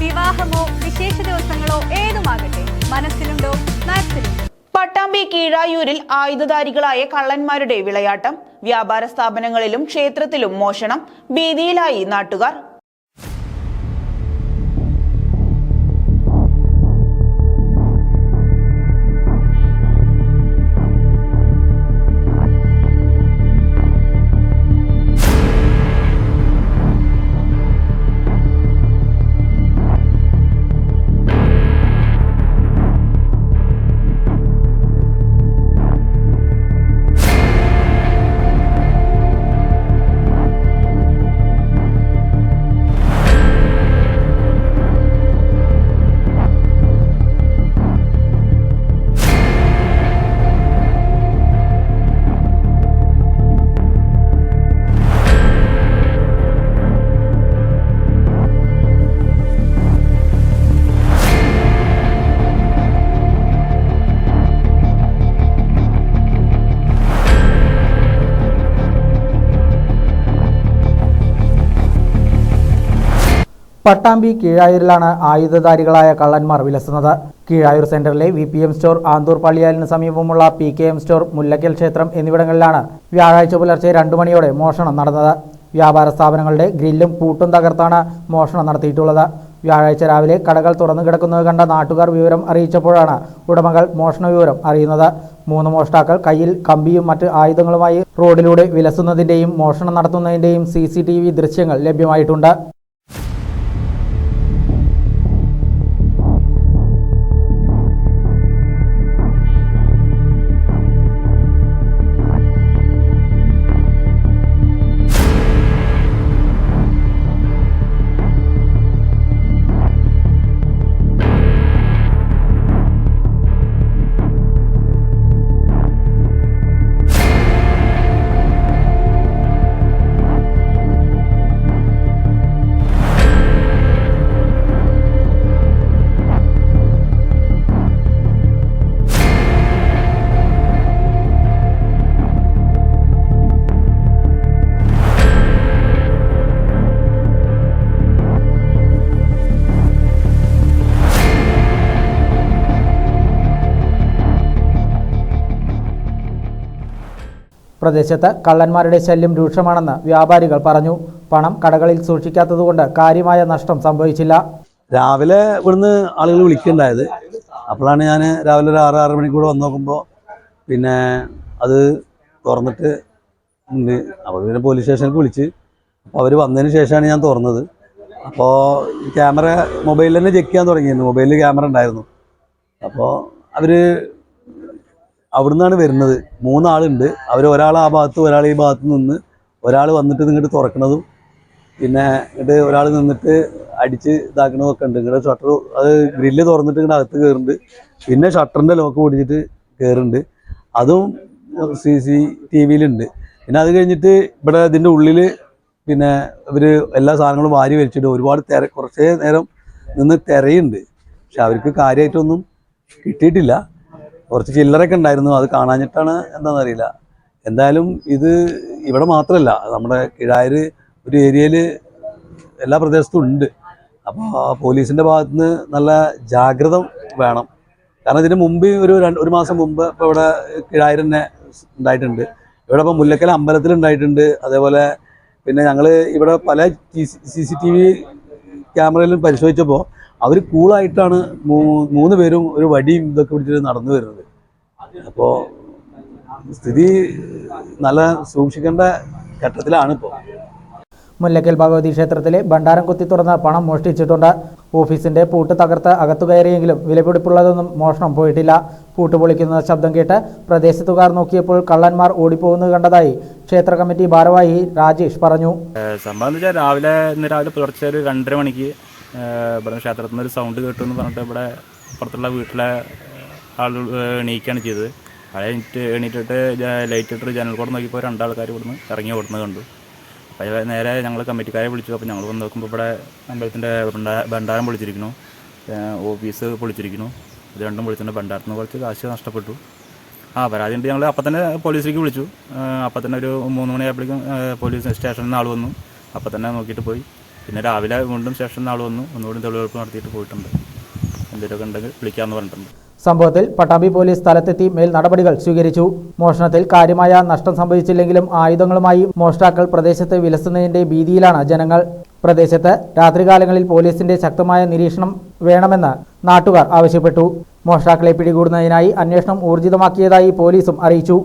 വിവാഹമോ വിശേഷ ദിവസങ്ങളോ ഏതുമാകട്ടെ മനസ്സിലുണ്ടോ മാക്സിലുണ്ടോ പട്ടാമ്പി കീഴായൂരിൽ ആയുധധാരികളായ കള്ളന്മാരുടെ വിളയാട്ടം വ്യാപാര സ്ഥാപനങ്ങളിലും ക്ഷേത്രത്തിലും മോഷണം ഭീതിയിലായി നാട്ടുകാർ പട്ടാമ്പി കീഴായൂരിലാണ് ആയുധധാരികളായ കള്ളന്മാർ വിലസുന്നത്. കീഴായൂർ സെന്ററിലെ V P M store Anthoor പള്ളിയാലിന് സമീപമുള്ള P K M store Mullakkal ക്ഷേത്രം എന്നിവിടങ്ങളിലാണ് വ്യാഴാഴ്ച പുലർച്ചെ രണ്ടു മണിയോടെ മോഷണം നടന്നത്. വ്യാപാര സ്ഥാപനങ്ങളുടെ ഗ്രില്ലും പൂട്ടും തകർത്താണ് മോഷണം നടത്തിയിട്ടുള്ളത്. വ്യാഴാഴ്ച രാവിലെ കടകൾ തുറന്നു കിടക്കുന്നത് കണ്ട നാട്ടുകാർ വിവരം അറിയിച്ചപ്പോഴാണ് ഉടമകൾ മോഷണ വിവരം അറിയുന്നത്. മൂന്ന് മോഷ്ടാക്കൾ കയ്യിൽ കമ്പിയും മറ്റ് ആയുധങ്ങളുമായി റോഡിലൂടെ വിലസുന്നതിന്റെയും മോഷണം നടത്തുന്നതിന്റെയും സി ദൃശ്യങ്ങൾ ലഭ്യമായിട്ടുണ്ട്. പ്രദേശത്ത് കള്ളന്മാരുടെ ശല്യം രൂക്ഷമാണെന്ന് വ്യാപാരികൾ പറഞ്ഞു. പണം കടകളിൽ സൂക്ഷിക്കാത്തതുകൊണ്ട് കാര്യമായ നഷ്ടം സംഭവിച്ചില്ല. രാവിലെ ഇവിടുന്ന് ആളുകൾ വിളിക്കുന്നുണ്ടായത് അപ്പോഴാണ് ഞാൻ രാവിലെ ഒരു ആറ് ആറ് മണിക്കൂടെ വന്ന് നോക്കുമ്പോൾ പിന്നെ അത് തുറന്നിട്ട് ഉണ്ട് അപ്പോൾ പിന്നെ പോലീസ് സ്റ്റേഷനിൽ വിളിച്ച് അപ്പോൾ അവർ വന്നതിന് ശേഷമാണ് ഞാൻ തുറന്നത്. അപ്പോൾ ക്യാമറ മൊബൈലിൽ തന്നെ ചെക്ക് ചെയ്യാൻ തുടങ്ങിയിരുന്നു. മൊബൈലിൽ ക്യാമറ ഉണ്ടായിരുന്നു. അപ്പോൾ അവർ അവിടുന്നാണ് വരുന്നത്. മൂന്നാളുണ്ട്. അവർ ഒരാൾ ആ ഭാഗത്ത് ഒരാൾ ഈ ഭാഗത്ത് നിന്ന് ഒരാൾ വന്നിട്ട് ഇങ്ങോട്ട് തുറക്കണതും പിന്നെ ഇങ്ങോട്ട് ഒരാൾ നിന്നിട്ട് അടിച്ച് ഇതാക്കണതൊക്കെ ഉണ്ട്. ഇങ്ങോട്ട് ഷട്ടർ അത് ഗ്രില്ല് തുറന്നിട്ട് ഇങ്ങോട്ട് അകത്ത് കയറുന്നുണ്ട് പിന്നെ ഷട്ടറിന്റെ ലോക്ക് പിടിച്ചിട്ട് കയറുന്നുണ്ട് അതും സി സി ടി വിയിലുണ്ട് പിന്നെ അത് കഴിഞ്ഞിട്ട് ഇവിടെ ഇതിന്റെ ഉള്ളിൽ പിന്നെ ഇവർ എല്ലാ സാധനങ്ങളും വാരി വലിച്ചിട്ട് ഒരുപാട് തിര കുറച്ചേ നേരം നിന്ന് തിരയുണ്ട് പക്ഷെ അവർക്ക് കാര്യമായിട്ടൊന്നും കിട്ടിയിട്ടില്ല. കുറച്ച് ചില്ലറൊക്കെ ഉണ്ടായിരുന്നു. അത് കാണാഞ്ഞിട്ടാണ് എന്താണെന്നറിയില്ല എന്തായാലും ഇത് ഇവിടെ മാത്രമല്ല നമ്മുടെ കിഴായർ ഒരു ഏരിയയിൽ എല്ലാ പ്രദേശത്തും ഉണ്ട്. അപ്പോൾ പോലീസിന്റെ ഭാഗത്ത് നിന്ന് നല്ല ജാഗ്രത വേണം. കാരണം ഇതിന് മുമ്പ് ഒരു രണ്ട് ഒരു മാസം മുമ്പ് ഇപ്പോൾ ഇവിടെ കിഴായർ തന്നെ ഉണ്ടായിട്ടുണ്ട്. ഇവിടെ ഇപ്പോൾ മുല്ലക്കൽ അമ്പലത്തിൽ ഉണ്ടായിട്ടുണ്ട്. അതേപോലെ പിന്നെ ഞങ്ങൾ ഇവിടെ പല സി സി ടി വി ക്യാമറയിലും പരിശോധിച്ചപ്പോൾ അവർ കൂളായിട്ടാണ് മൂന്ന് പേരും ഒരു വടിയും ഇതൊക്കെ പിടിച്ചിട്ട് നടന്നു വരുന്നത്. അപ്പോൾ സ്ഥിതി നല്ല സൂക്ഷിക്കേണ്ട ഘട്ടത്തിലാണ് ഇപ്പോൾ മുല്ലക്കൽ ഭഗവതി ക്ഷേത്രത്തിലെ ഭണ്ഡാരം കുത്തി തുറന്ന പണം മോഷ്ടിച്ചിട്ടുണ്ട്. ഓഫീസിന്റെ പൂട്ട് തകർത്ത് അകത്തു കയറിയെങ്കിലും വിലപിടിപ്പുള്ളതൊന്നും മോഷണം പോയിട്ടില്ല. പൂട്ട് പൊളിക്കുന്ന ശബ്ദം കേട്ട് പ്രദേശത്തുകാർ നോക്കിയപ്പോൾ കള്ളന്മാർ ഓടിപ്പോകുന്നത് കണ്ടതായി ക്ഷേത്ര കമ്മിറ്റി ഭാരവാഹി രാജേഷ് പറഞ്ഞു. സംഭവം വെച്ചാൽ രാവിലെ ഇന്ന് രാവിലെ പുലർച്ചെ ഒരു രണ്ടര മണിക്ക് ക്ഷേത്രത്തിൽ നിന്ന് ഒരു സൗണ്ട് കേട്ടു എന്ന് പറഞ്ഞിട്ട് ഇവിടെ പുറത്തുള്ള വീട്ടിലെ ആളുകൾ എണീക്കുകയാണ് ചെയ്തത്. അതെ എണീറ്റ് എണീറ്റിട്ട് ലൈറ്റ് ഇട്ടിട്ട് ജനൽ കൂടെ നോക്കിയപ്പോൾ രണ്ടാൾക്കാർ ഇവിടുന്ന് ഇറങ്ങി ഓടുന്നത് കണ്ടു. അപ്പോൾ നേരെ ഞങ്ങൾ കമ്മിറ്റിക്കാരെ വിളിച്ചു. അപ്പോൾ ഞങ്ങൾ വന്ന് നോക്കുമ്പോൾ ഇവിടെ അമ്പലത്തിന്റെ ഭണ്ഡാ- ഭണ്ഡാരം പൊളിച്ചിരിക്കുന്നു. ഓഫീസ് പൊളിച്ചിരിക്കുന്നു. ഇത് രണ്ടും പൊളിച്ചിട്ടുണ്ട്. ഭണ്ഡാരത്തിന് കുറച്ച് കാശ് നഷ്ടപ്പെട്ടു. ആ പരാതി ഉണ്ട്. ഞങ്ങൾ അപ്പം തന്നെ പോലീസിലേക്ക് വിളിച്ചു. അപ്പം തന്നെ ഒരു മൂന്ന് മണിയായപ്പോഴേക്കും പോലീസ് സ്റ്റേഷനിൽ നിന്ന് ആൾ വന്നു. അപ്പം തന്നെ നോക്കിയിട്ട് പോയി. പിന്നെ രാവിലെ വീണ്ടും സ്റ്റേഷനിൽ നിന്ന് ആൾ വന്നു. ഒന്നുകൂടി തെളിവെടുപ്പ് നടത്തിയിട്ട് പോയിട്ടുണ്ട്. എന്തെങ്കിലുമൊക്കെ ഉണ്ടെങ്കിൽ വിളിക്കാമെന്ന് പറഞ്ഞിട്ടുണ്ട്. സംഭവത്തിൽ പട്ടാമ്പി പോലീസ് സ്ഥലത്തെത്തി മേൽ നടപടികൾ സ്വീകരിച്ചു. മോഷണത്തിൽ കാര്യമായ നഷ്ടം സംഭവിച്ചില്ലെങ്കിലും ആയുധങ്ങളുമായി മോഷ്ടാക്കൾ പ്രദേശത്ത് വിലസുന്നതിന്റെ ഭീതിയിലാണ് ജനങ്ങൾ. പ്രദേശത്ത് രാത്രികാലങ്ങളിൽ പോലീസിന്റെ ശക്തമായ നിരീക്ഷണം വേണമെന്ന് നാട്ടുകാർ ആവശ്യപ്പെട്ടു. മോഷ്ടാക്കളെ പിടികൂടുന്നതിനായി അന്വേഷണം ഊർജിതമാക്കിയതായി പോലീസും അറിയിച്ചു.